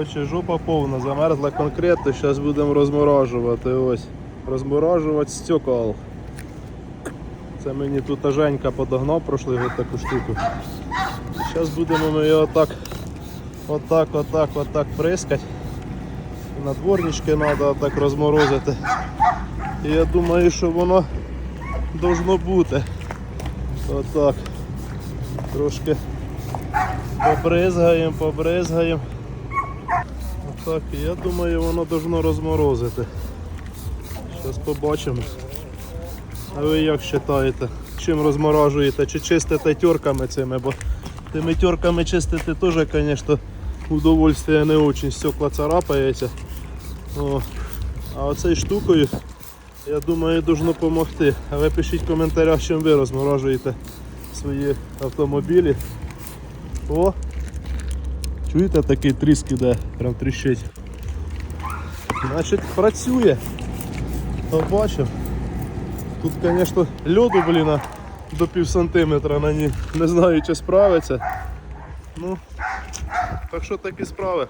Короче, жопа повна, замерзла конкретно, зараз будемо розморажувати. Ось. Розморажувати стекол. Це мені тут Женька подогнав прошлий год таку штуку. Зараз будемо ми його так, отак, отак, отак прискати. На дворнички треба так розморозити. І я думаю, що воно должно бути. Отак. Трошки побризгаємо, побризгаємо. Отак, і я думаю, воно должно розморозити. Зараз побачимо. А ви як вважаєте? Чим розморажуєте? Чи чистите тюрками цими? Бо тими тюрками чистити теж, звісно, удовольствие не дуже. Стекла царапається. О. А оцею штукою, я думаю, должно допомогти. А ви пишіть в коментарях, чим ви розморажуєте свої автомобілі. О! Чуєте такий тріск іде, прям тріщить. Значить працює. Побачив. Тут, звісно, льоду, блін, до пів сантиметра на ній. Не знаю, чи справиться. Ну, так що такі справи.